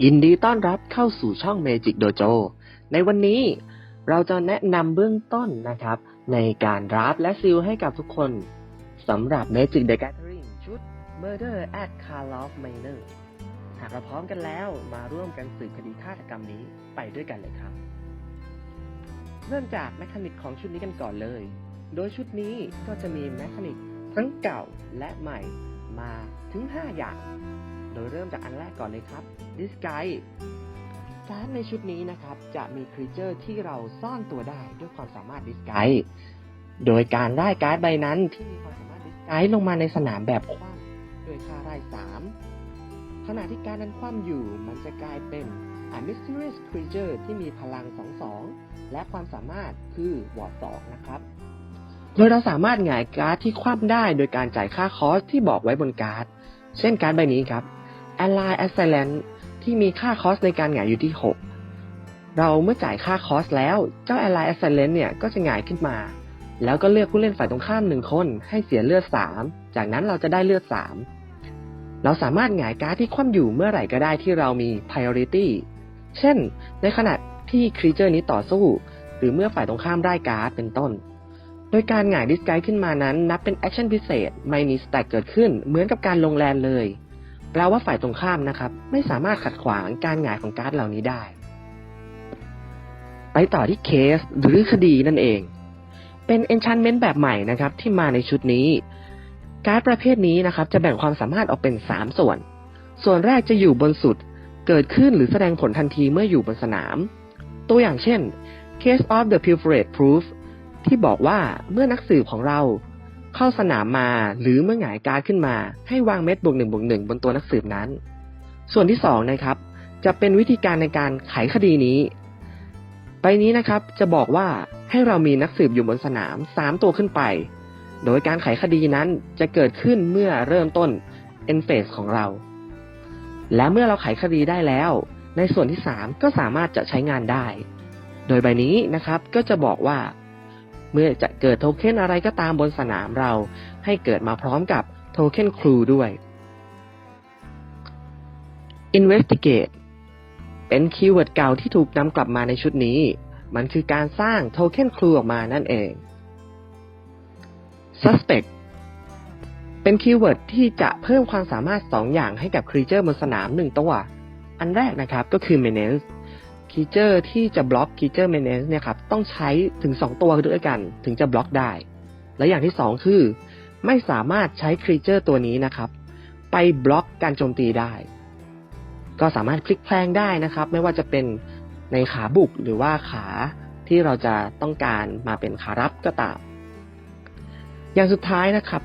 ยินดีต้อนรับเข้าสู่ช่อง Magic Dojo ในวันนี้เราจะแนะนำเบื้องต้นนะครับ ในการรับและซิลให้กับทุกคนสำหรับ Magic the Gathering ชุด Murder at Karlov Manor หากเราพร้อมกันแล้วมาร่วมกันสืบคดีฆาตกรรมนี้ไปด้วยกันเลยครับ เริ่มจากแมคานิกของชุดนี้กันก่อนเลย โดยชุดนี้ก็จะมีแมคานิกทั้งเก่าและใหม่ มาถึง 5 อย่าง โดยเริ่มจากอันแรกก่อนเลยครับ Disguise การ์ดในชุดนี้นะครับ จะมีครีเจอร์ที่เราซ่อนตัวได้ด้วยความสามารถ Disguise โดยการได้การ์ดใบนั้นที่มีความสามารถ Disguise ลงมาในสนามแบบคว่ำโดยค่าไร่3ขณะที่การนั้นคว่ำอยู่ มันจะกลายเป็น a mysterious creature ที่มีพลัง 2-2 และความสามารถคือวอร์ด2นะครับ โดยเราสามารถหงายการ์ดที่คว่ำได้โดยการจ่ายค่าคอสที่บอกไว้บนการ์ด เช่นการ์ดใบนี้ครับ Ally Excellent ที่มีค่าคอสในการหงายอยู่ที่ 6 เราเมื่อจ่ายค่าคอสแล้ว เจ้า Ally Excellent เนี่ยก็จะหงายขึ้นมา แล้วก็เลือกผู้เล่นฝ่ายตรงข้ามหนึ่งคนให้เสียเลือด 3 จากนั้นเราจะได้เลือด 3 เราสามารถหงายการ์ดที่คว่ำอยู่เมื่อไหร่ก็ได้ที่เรามี priority เช่น ในขณะที่ครีเจอร์นี้ต่อสู้ หรือเมื่อฝ่ายตรงข้ามได้การ์ดเป็นต้น โดยการหงายดิสไกด์ขึ้นมานั้น นับเป็นแอคชั่นพิเศษ ไม่มีสแต็กเกิดขึ้นเหมือนกับการลงแลนเลย แปลว่าฝ่ายตรงข้ามนะครับ ไม่สามารถขัดขวางการหงายของการ์ดเหล่านี้ได้ ไปต่อที่เคสหรือคดีนั่นเอง เป็น enchantment แบบใหม่นะครับ ที่มาในชุดนี้ การ์ดประเภทนี้นะครับ จะแบ่งความสามารถออกเป็น 3 ส่วน ส่วนแรกจะอยู่บนสุด เกิดขึ้นหรือแสดงผลทันทีเมื่ออยู่บนสนาม ตัวอย่างเช่น Case of the Pilferate Proof ที่บอกว่าเมื่อนักสืบของเราเข้าสนามมาหรือเมื่อหงายการขึ้นมา ให้วางเม็ดบวกหนึ่งบวกหนึ่งบนตัวนักสืบนั้น ส่วนที่สองนะครับ จะเป็นวิธีการในการไขคดีนี้ใบนี้นะครับจะบอกว่าให้เรามีนักสืบอยู่บนสนาม3ตัวขึ้นไป โดยการไขคดีนั้นจะเกิดขึ้นเมื่อเริ่มต้น end phase ของเรา และเมื่อเราไขคดีได้แล้ว ในส่วนที่ 3 ก็สามารถจะใช้งานได้ โดยใบนี้นะครับก็จะบอกว่า เมื่อจะเกิดโทเค็นอะไรก็ตามบนสนามเรา ให้เกิดมาพร้อมกับโทเค็นครูด้วย investigate เป็นคีย์เวิร์ดเก่าที่ถูกนำกลับมาในชุดนี้ มันคือการสร้างโทเค็นครูออกมานั่นเอง suspect เป็นคีย์เวิร์ดที่จะเพิ่มความสามารถ 2 อย่างให้กับครีเจอร์บนสนาม 1 ตัว อันแรกนะครับก็คือ menace คีเจอร์ที่จะบล็อกคีเจอร์ menace เนี่ยครับต้องใช้ถึง 2 ตัวด้วยกันถึงจะบล็อกได้ และอย่างที่ 2 คือ ไม่สามารถใช้คีเจอร์ตัวนี้นะครับ ไปบล็อกการโจมตีได้ ก็สามารถพลิกแพลงได้นะครับ ไม่ว่าจะเป็นในขาบุกหรือว่าขาที่เราจะต้องการมาเป็นขารับก็ตาม อย่างสุดท้ายนะครับ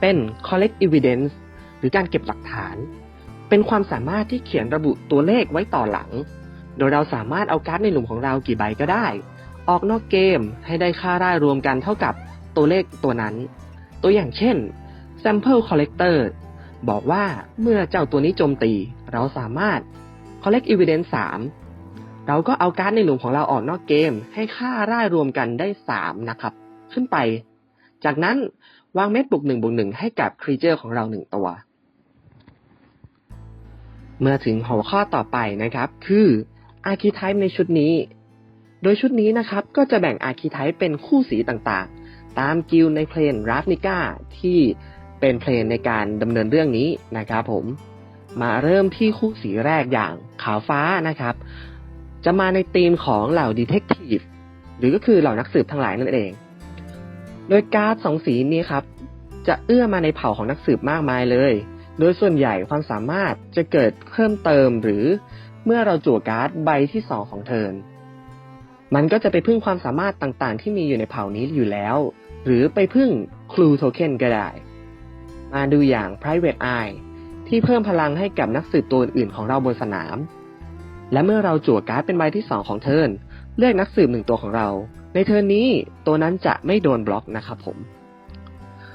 เป็น collect evidence หรือการเก็บหลักฐาน เป็นความสามารถที่เขียนระบุตัวเลขไว้ต่อหลัง โดยเราสามารถเอาการ์ดในหลุมของเรากี่ใบก็ได้ ออกนอกเกมให้ได้ค่าได้รวมกันเท่ากับตัวเลขตัวนั้น ตัวอย่างเช่น sample collector บอกว่าเมื่อเจ้าตัวนี้โจมตี เราสามารถ collect evidence 3 เราก็เอาการ์ดในหลุมของเราออกนอกเกม ให้ค่าได้รวมกันได้ 3 นะครับ ขึ้นไป จากนั้นวางเม็ดบวกหนึ่งบวกหนึ่งให้กับครีเจอร์ของเราหนึ่งตัวเมื่อถึงหัวข้อต่อไปนะครับ คือ Archetype ในชุดนี้ โดยชุดนี้นะครับก็จะแบ่ง Archetype เป็นคู่สีต่างๆ ตามกิลในเพลนราฟนิก้าที่เป็นเพลนในการดำเนินเรื่องนี้นะครับผมมาเริ่มที่คู่สีแรกอย่างขาวฟ้านะครับ จะมาในธีมของเหล่าดีเทคทีฟหรือก็คือเหล่านักสืบทั้งหลายนั่นเอง โดยการ์ดสองสีนี้ครับ จะเอื้อมาในเผ่าของนักสืบมากมายเลย โดยส่วนใหญ่ความสามารถจะเกิดเพิ่มเติมหรือ เมื่อเราจั่วการ์ดใบที่2ของเทิร์นมันก็จะไปพึ่งความสามารถต่างๆ ที่มีอยู่ในเผ่านี้อยู่แล้ว หรือไปพึ่งครูโทเค็นก็ได้ มาดูอย่าง private eye ที่เพิ่มพลังให้กับนักสืบตัวอื่นของเราบนสนาม และเมื่อเราจั่วการ์ดเป็นใบที่2ของเทิร์นเลือกนักสืบหนึ่งตัวของเรา ในเทิร์นนี้ตัวนั้นจะไม่โดนบล็อกนะครับผม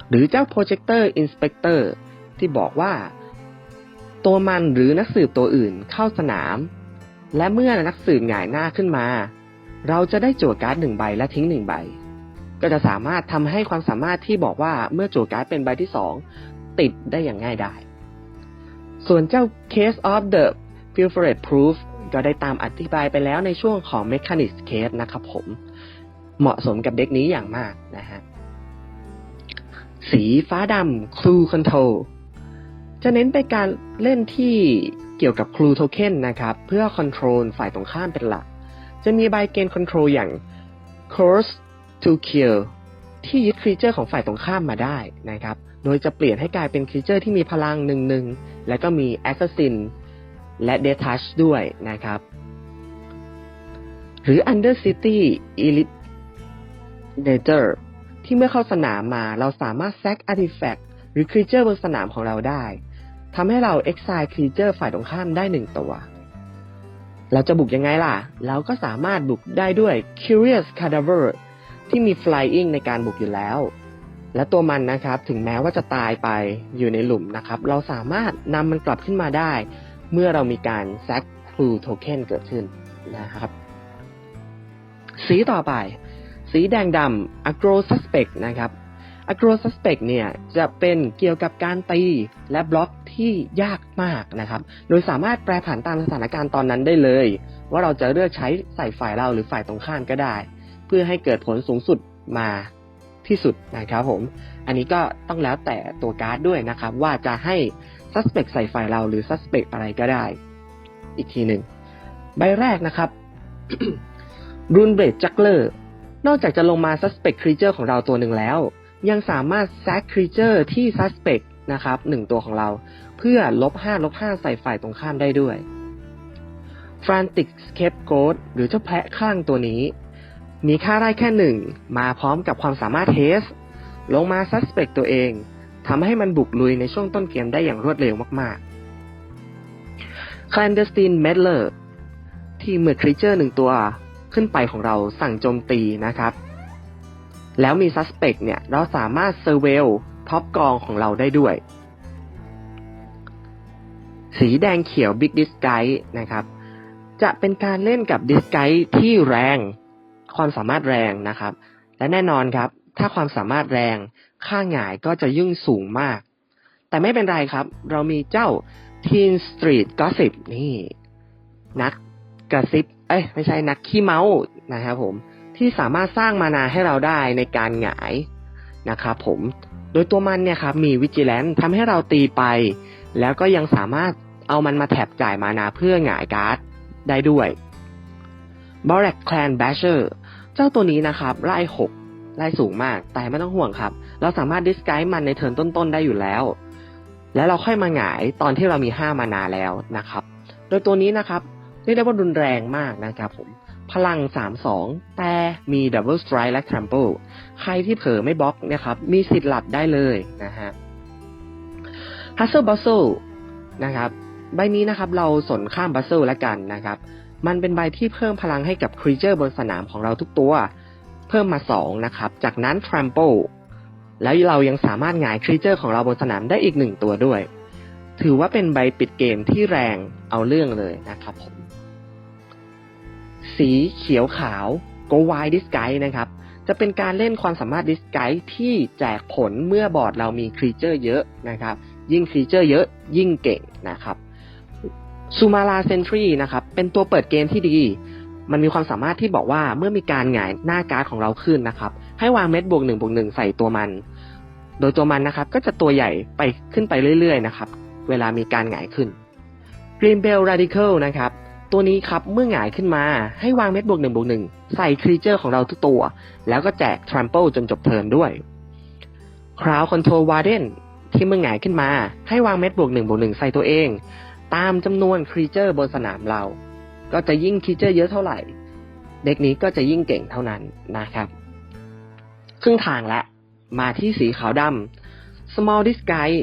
หรือเจ้า projector inspector ที่บอกว่า ตัวมันหรือนักสืบตัวอื่นเข้าสนาม และเมื่อนักสืบหงายหน้าขึ้นมา เราจะได้โจทย์การ์ดหนึ่งใบและทิ้งหนึ่งใบ ก็จะสามารถทำให้ความสามารถที่บอกว่าเมื่อโจทย์การ์ดเป็นใบที่สองติดได้อย่างง่ายดายส่วนเจ้า Case of the Pilfered Proof ก็ได้ตามอธิบายไปแล้วในช่วงของ Mechanics Case นะครับผม เหมาะสมกับเด็กนี้อย่างมากนะฮะ สีฟ้าดำ Clue Control จะเน้นไปการเล่นที่เกี่ยวกับ Clue Token นะครับ เพื่อ Control ฝ่ายตรงข้ามเป็นหลัก จะมีใบเกณฑ์ Control อย่าง Course to Kill ที่ยึดครีเจอร์ของฝ่ายตรงข้ามมาได้นะครับ โดยจะเปลี่ยนให้กลายเป็นครีเจอร์ที่มีพลังหนึ่งหนึ่งและก็มี Assassin และ Detach ด้วยนะครับ หรือ Under City Elite Danger ที่เมื่อเข้าสนามมาเราสามารถแซก Artifact หรือครีเจอร์บนสนามของเราได้ ทำให้เรา Exile ครีเจอร์ฝ่ายตรงข้ามได้หนึ่งตัว เราจะบุกยังไงล่ะ เราก็สามารถบุกได้ด้วย Curious Cadaver ที่มี Flying ในการบุกอยู่แล้ว และตัวมันนะครับถึงแม้ว่าจะตายไปอยู่ในหลุมนะครับ เราสามารถนำมันกลับขึ้นมาได้ เมื่อเรามีการแซก Clue Token เกิดขึ้นนะครับ สีต่อไป สีแดงดำ Agro Suspect นะครับ Agro Suspect เนี่ยจะเป็นเกี่ยวกับการตีและบล็อก ที่ยากมากนะครับ โดยสามารถแปรผันตามสถานการณ์ตอนนั้นได้เลย ว่าเราจะเลือกใช้ใส่ฝ่ายเราหรือฝ่ายตรงข้ามก็ได้ เพื่อให้เกิดผลสูงสุดมาที่สุดนะครับผม อันนี้ก็ต้องแล้วแต่ตัวการ์ดด้วยนะครับ ว่าจะให้ Suspect ใส่ฝ่ายเราหรือ Suspect อะไรก็ได้ อีกทีหนึ่งใบแรกนะครับรุนเบรดจักเลอร์นอกจากจะลงมา Suspect Creature ของเราตัวหนึ่งแล้ว ยังสามารถ Sack Creature ที่ Suspect นะครับหนึ่งตัวของเรา เพื่อลบ5ลบ5ใส่ฝ่ายตรงข้ามได้ด้วย Frantic Scapegoat หรือเจ้าแพะข้างตัวนี้ มีค่าได้แค่หนึ่งมาพร้อมกับความสามารถเทส ลงมา Suspect ตัวเองทำให้มันบุกลุยในช่วงต้นเกมได้อย่างรวดเร็วมากๆ Clandestine Meddler ที่เมื่อครีเจอร์หนึ่งตัวขึ้นไปของเราสั่งโจมตีนะครับ แล้วมี Suspect เนี่ย เราสามารถ Surveil ท็อปกองของเราได้ด้วย สีแดงเขียว Big Disguise นะครับ จะเป็นการเล่นกับ Disguise ที่แรง ความสามารถแรงนะครับ และแน่นอนครับ ถ้าความสามารถแรงค่าหงายก็จะยิ่งสูงมาก แต่ไม่เป็นไรครับ เรามีเจ้า Teen Street Gossip นี่ นักกระซิบ เอ้ย ไม่ใช่นักขี้เมาส์นะครับผมที่สามารถสร้างมานาให้เราได้ในการหงายนะครับผม โดยตัวมันเนี่ยครับมีวิจิแลนทำให้เราตีไป แล้วก็ยังสามารถเอามันมาแถบจ่ายมานาเพื่อหงายการ์ดได้ด้วย b o r a c Clan Basher เจ้าตัวนี้นะครับไล่หกไล่สูงมาก แต่ไม่ต้องห่วงครับ เราสามารถดิสไกด์มันในเทิร์นต้นๆได้อยู่แล้ว แล้วเราค่อยมาหงายตอนที่เรามี 5 มานาแล้วนะครับ โดยตัวนี้นะครับเรียกได้ว่ารุนแรงมากนะครับผม พลัง 3-2 แต่มี Double Strike และ Trample ใครที่เผลอไม่บล็อกนะครับ มีสิทธิ์หลับได้เลยนะฮะ Hustle Bustle นะครับใบนี้นะครับเราสนข้าม Bustle แล้วกันนะครับ มันเป็นใบที่เพิ่มพลังให้กับครีเจอร์บนสนามของเราทุกตัว เพิ่มมา 2 นะครับ จากนั้น Trample แล้วเรายังสามารถหงายครีเจอร์ของเราบนสนามได้อีกหนึ่งตัวด้วย ถือว่าเป็นใบปิดเกมที่แรงเอาเรื่องเลยนะครับผม สีเขียวขาว Go Wild Disguise นะครับ จะเป็นการเล่นความสามารถ Disguise ที่แจกผลเมื่อบอร์ดเรามีครีเจอร์เยอะนะครับ ยิ่งครีเจอร์เยอะยิ่งเก่งนะครับซูมาราเซนทรีนะครับ เป็นตัวเปิดเกมที่ดี มันมีความสามารถที่บอกว่าเมื่อมีการหงายหน้าการ์ดของเราขึ้นนะครับ ให้วางเม็ดบวกหนึ่งบวกหนึ่งใส่ตัวมัน โดยตัวมันนะครับ ก็จะตัวใหญ่ไปขึ้นไปเรื่อยๆนะครับ เวลามีการหงายขึ้น Green Bell Radical นะครับ ตัวนี้ครับเมื่อหงายขึ้นมาให้วางเม็ดบวกหนึ่งบวกหนึ่งใส่ครีเจอร์ของเราทุกตัว แล้วก็แจก Trample จนจบเทิร์นด้วย Crowd Control Warden ที่เมื่อหงายขึ้นมาให้วางเม็ดบวกหนึ่งบวกหนึ่งใส่ตัวเอง ตามจำนวนครีเจอร์บนสนามเรา ก็จะยิ่งครีเจอร์เยอะเท่าไหร่ เด็กนี้ก็จะยิ่งเก่งเท่านั้นนะครับ ครึ่งทางและ มาที่สีขาวดำ Small Disguise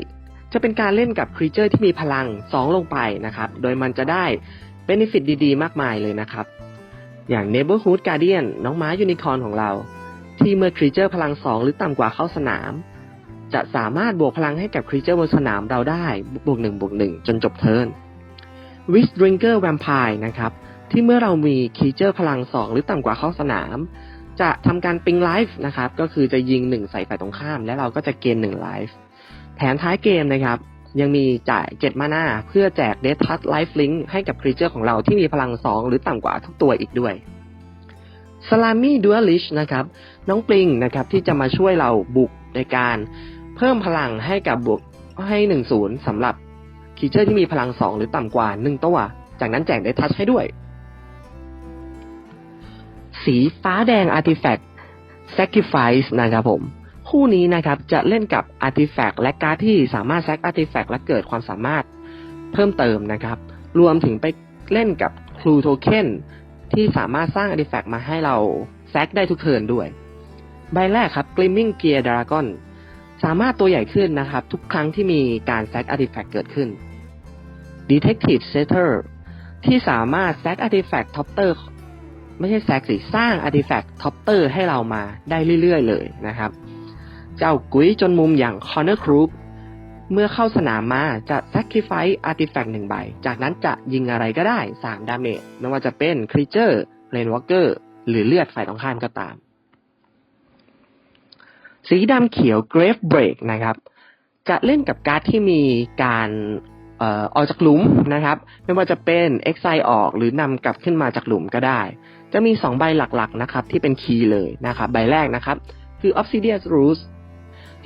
จะเป็นการเล่นกับครีเจอร์ที่มีพลัง 2 ลงไปนะครับ โดยมันจะได้ Benefit ดีๆ มากมายเลยนะครับ อย่าง Neighborhood Guardian น้องม้ายูนิคอร์นของเรา ที่เมื่อครีเจอร์พลัง2หรือต่ำกว่าเข้าสนาม จะสามารถบวกพลังให้กับครีเจอร์บนสนามเราได้บวก1บวก1จนจบเทิร์น Wish Drinker Vampire นะครับ ที่เมื่อเรามีครีเจอร์พลัง2หรือต่ำกว่าเข้าสนาม จะทำการปิงไลฟ์นะครับ ก็คือจะยิง1ใส่ฝ่ายตรงข้าม และเราก็จะเกณฑ์1ไลฟ์แผนท้ายเกมนะครับ ยังมีจ่าย7มานาเพื่อแจก d e a t h Touch Life Link ให้กับครีเจอร์ของเราที่มีพลัง 2 หรือต่ำกว่าทุกตัวอีกด้วย Salami Duelist นะครับ น้องปลิงนะครับที่จะมาช่วยเราบุกในการเพิ่มพลังให้กับบวกให้1 0สำหรับครีเจอร์ที่มีพลัง 2 หรือต่ำกว่า 1 ตัว จากนั้นแจก d e a t Touch ให้ด้วย สีฟ้าแดง Artifact Sacrifice นะครับผม คู่นี้นะครับจะเล่นกับ Artifact และการ์ดที่สามารถแซก Artifact และเกิดความสามารถเพิ่มเติมนะครับ รวมถึงไปเล่นกับ Clue Token ที่สามารถสร้าง Artifact มาให้เราแซกได้ทุกเทิร์นด้วย ใบแรกครับ Gleaming Gear Dragon สามารถตัวใหญ่ขึ้นนะครับ ทุกครั้งที่มีการแซก Artifact เกิดขึ้น Detective Setter ที่สามารถแซก Artifact Topter ไม่ใช่แซกสิสร้าง Artifact Topter ให้เรามาได้เรื่อยๆเลยนะครับ เจ้ากุ้ยจนมุมอย่าง Corner Group เมื่อเข้าสนามมาจะ Sacrifice Artifact หนึ่งใบ จากนั้นจะยิงอะไรก็ได้ 3 ดาเมจไม่ว่าจะเป็น Creature Planewalker หรือเลือดฝ่ายตรงข้ามก็ตาม สีดำเขียว Grave Break นะครับ จะเล่นกับการ์ดที่มีการเอ่อออกจากหลุมนะครับ ไม่ว่าจะเป็น Exile ออกหรือนำกลับขึ้นมาจากหลุมก็ได้ จะมี 2 ใบหลักๆนะครับที่เป็นคีย์เลยนะครับ ใบแรกนะครับ คือ Obsidian Roots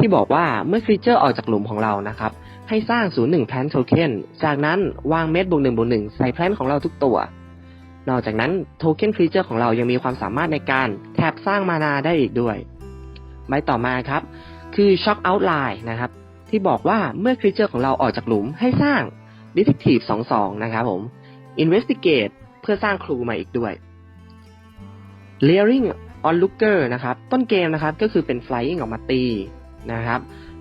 ที่บอกว่าเมื่อครีเจอร์ออกจากหลุมของเรานะครับ ให้สร้าง 01แพลนโทเค็นจากนั้นวางเม็ดบวกหนึ่งบวกหนึ่งใส่แพลนของเราทุกตัว นอกจากนั้นโทเค็นครีเจอร์ของเรายังมีความสามารถในการแทบสร้างมานาได้อีกด้วยใบต่อมาครับ คือ Shock Outline นะครับ ที่บอกว่าเมื่อครีเจอร์ของเราออกจากหลุมให้สร้าง Detective 22 นะครับผม Investigate เพื่อสร้างครูมาอีกด้วย Leering Onlooker นะครับ ต้นเกมนะครับก็คือเป็น Flying ออกมาตี นะครับ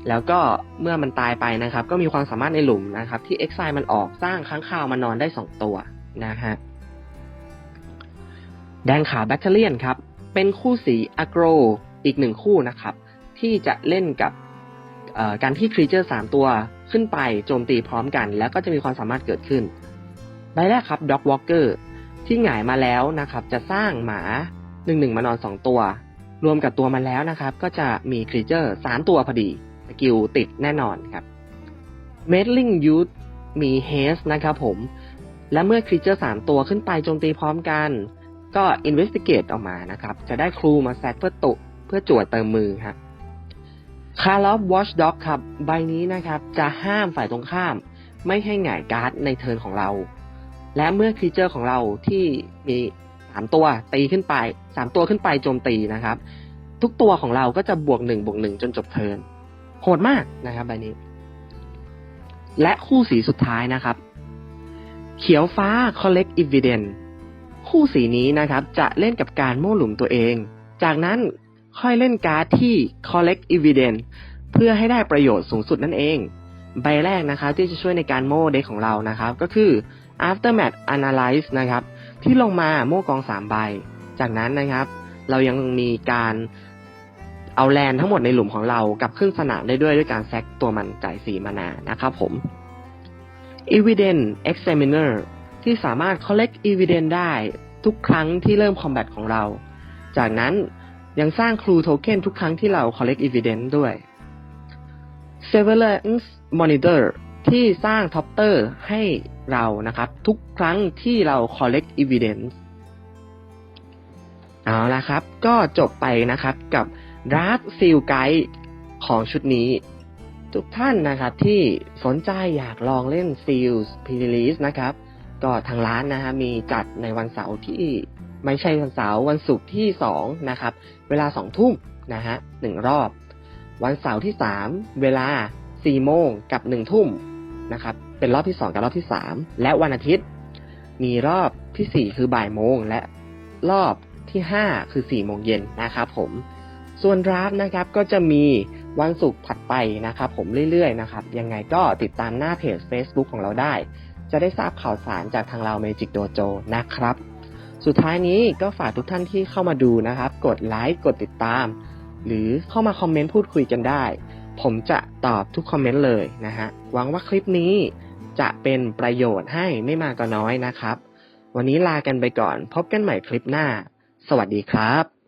แล้วก็เมื่อมันตายไปนะครับ ก็มีความสามารถในหลุมนะครับ ที่ Exile มันออกสร้างค้างคาวมานอนได้ 2 ตัวนะฮะแดงขาวแบตเทเลียนครับ เป็นคู่สีอ g โกรอีกหนึ่งคู่นะครับ ที่จะเล่นกับการที่ครีเจอร์3ตัวขึ้นไปโจมตีพร้อมกัน แล้วก็จะมีความสามารถเกิดขึ้นใบแรกครับ Dog Walker ที่หงายมาแล้วนะครับ จะสร้างหมาหนึ่งหนึ่งมานอนสองตัว รวมกับตัวมันแล้วนะครับ ก็จะมีครีเจอร์สามตัวพอดีสกิลติดแน่นอนครับ m e d l i n g Youth มี Haste นะครับผม และเมื่อครีเจอร์สามตัวขึ้นไปโจมตีพร้อมกัน ก็ Investigate ออกมานะครับ จะได้ครูมาแซกเพื่อตุเพื่อจวดเติมมือครับ c a r of Watchdog ครับ ใบนี้นะครับจะห้ามฝ่ายตรงข้าม ไม่ให้หงายการ์ดในเทิร์นของเรา และเมื่อครีเจอร์ของเราที่มี สามตัวตีขึ้นไปสามตัวขึ้นไปโจมตีนะครับ ทุกตัวของเราก็จะบวกหนึ่งบวกหนึ่งจนจบเทิร์นโหดมากนะครับใบนี้ และคู่สีสุดท้ายนะครับ เขียวฟ้า collect evidence คู่สีนี้นะครับ จะเล่นกับการโม่หลุมตัวเอง จากนั้นค่อยเล่นการ์ดที่ collect evidence เพื่อให้ได้ประโยชน์สูงสุดนั่นเอง ใบแรกนะครับที่จะช่วยในการโม่เด็กของเรานะครับ ก็คือ aftermath analyze นะครับ ที่ลงมาโม่กองสามใบ จากนั้นนะครับ เรายังมีการเอาแลนทั้งหมดในหลุมของเรากับขึ้นสนามได้ด้วยด้วยการแซกตัวมันจ่ายสีมานานะครับผม evidence examiner ที่สามารถ collect evidence ได้ทุกครั้งที่เริ่ม combat ของเรา จากนั้นยังสร้าง clue token ทุกครั้งที่เรา collect evidence ด้วย surveillance monitor ที่สร้าง topter ให้ เรานะครับ ทุกครั้งที่เรา collect evidence เอาละครับ ก็จบไปนะครับกับ Draft Seal Guide ของชุดนี้ ทุกท่านนะครับที่สนใจอยากลองเล่น Seals Pre-release นะครับ ก็ทางร้านนะฮะมีจัดในวันเสาร์ที่ไม่ใช่วันเสาร์วันศุกร์ที่2นะครับ เวลา2ทุ่มนะฮะหนึ่งรอบ วันเสาร์ที่3เวลา4โมงกับ1ทุ่มนะครับ เป็นรอบที่ 2 กับรอบที่ 3 และวันอาทิตย์ มีรอบที่ 4 คือบ่ายโมง และรอบที่ 5 คือ4โมงเย็นนะครับผมส่วนราฟนะครับก็จะมีวันศุกร์ถัดไปนะครับผมเรื่อยๆนะครับยังไงก็ติดตามหน้าเพจ Facebook ของเราได้ จะได้ทราบข่าวสารจากทางเรา Magic Dojo นะครับ สุดท้ายนี้ก็ฝากทุกท่านที่เข้ามาดูนะครับ กดไลค์กดติดตาม หรือเข้ามาคอมเมนต์พูดคุยกันได้ ผมจะตอบทุกคอมเมนต์เลยนะฮะหวังว่าคลิปนี้ จะเป็นประโยชน์ให้ไม่มากก็น้อยนะครับ วันนี้ลากันไปก่อน พบกันใหม่คลิปหน้า สวัสดีครับ